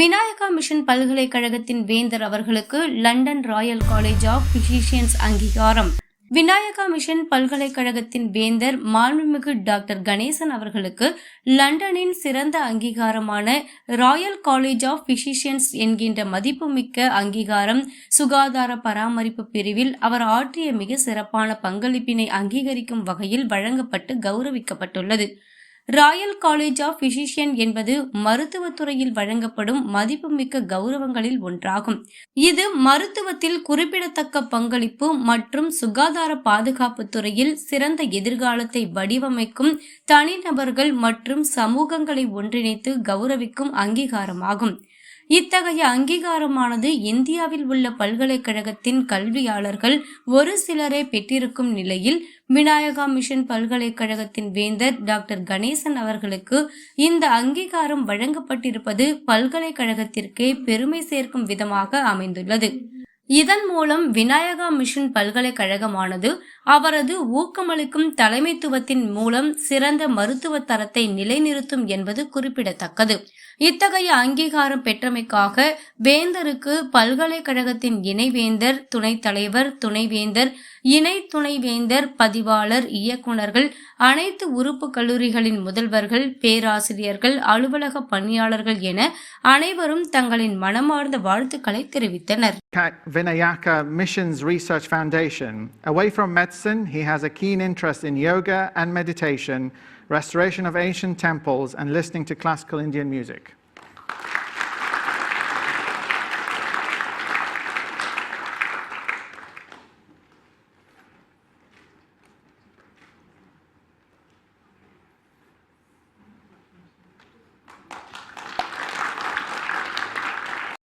Vinayaka mission பல்கலைக்கழகத்தின் வேந்தர் அவர்களுக்கு London Royal College of Physicians அங்கீகாரம். விநாயகா மிஷன் பல்கலைக்கழகத்தின் வேந்தர் மாண்புமிகு டாக்டர் கணேசன் அவர்களுக்கு லண்டனின் சிறந்த அங்கீகாரமான ராயல் காலேஜ் ஆஃப் பிசிஷியன்ஸ் என்கின்ற மதிப்புமிக்க அங்கீகாரம் சுகாதார பராமரிப்பு பிரிவில் அவர் ஆற்றிய மிக சிறப்பான பங்களிப்பினை அங்கீகரிக்கும் வகையில் வழங்கப்பட்டு கௌரவிக்கப்பட்டுள்ளது. ராயல் காலேஜ் ஆஃப் பிசிஷியன் என்பது மருத்துவத்துறையில் வழங்கப்படும் மதிப்புமிக்க கௌரவங்களில் ஒன்றாகும். இது மருத்துவத்தில் குறிப்பிடத்தக்க பங்களிப்பு மற்றும் சுகாதார பாதுகாப்பு துறையில் சிறந்த எதிர்காலத்தை வடிவமைக்கும் தனிநபர்கள் மற்றும் சமூகங்களை ஒன்றிணைத்து கௌரவிக்கும் அங்கீகாரமாகும். இத்தகைய அங்கீகாரமானது இந்தியாவில் உள்ள பல்கலைக்கழகத்தின் கல்வியாளர்கள் ஒரு சிலரே பெற்றிருக்கும் நிலையில் விநாயகா மிஷன் பல்கலைக்கழகத்தின் வேந்தர் டாக்டர் கணேசன் அவர்களுக்கு இந்த அங்கீகாரம் வழங்கப்பட்டிருப்பது பல்கலைக்கழகத்திற்கே பெருமை சேர்க்கும் விதமாக அமைந்துள்ளது. இதன் மூலம் விநாயகா மிஷன் பல்கலைக்கழகமானது அவரது ஊக்கமளிக்கும் தலைமைத்துவத்தின் மூலம் சிறந்த மருத்துவ தரத்தை நிலைநிறுத்தும் என்பது குறிப்பிடத்தக்கது. இத்தகைய அங்கீகாரம் பெற்றமைக்காக வேந்தருக்கு பல்கலைக்கழகத்தின் இணைவேந்தர் துணைத் தலைவர் துணைவேந்தர் இணை துணைவேந்தர் பதிவாளர் இயக்குனர்கள் அனைத்து உறுப்பு கல்லூரிகளின் முதல்வர்கள் பேராசிரியர்கள் அலுவலக பணியாளர்கள் என அனைவரும் தங்களின் மனமார்ந்த வாழ்த்துக்களை தெரிவித்தனர் Vinayaka Missions Research Foundation. Away from medicine, he has a keen interest in yoga and meditation, restoration of ancient temples, and listening to classical Indian music.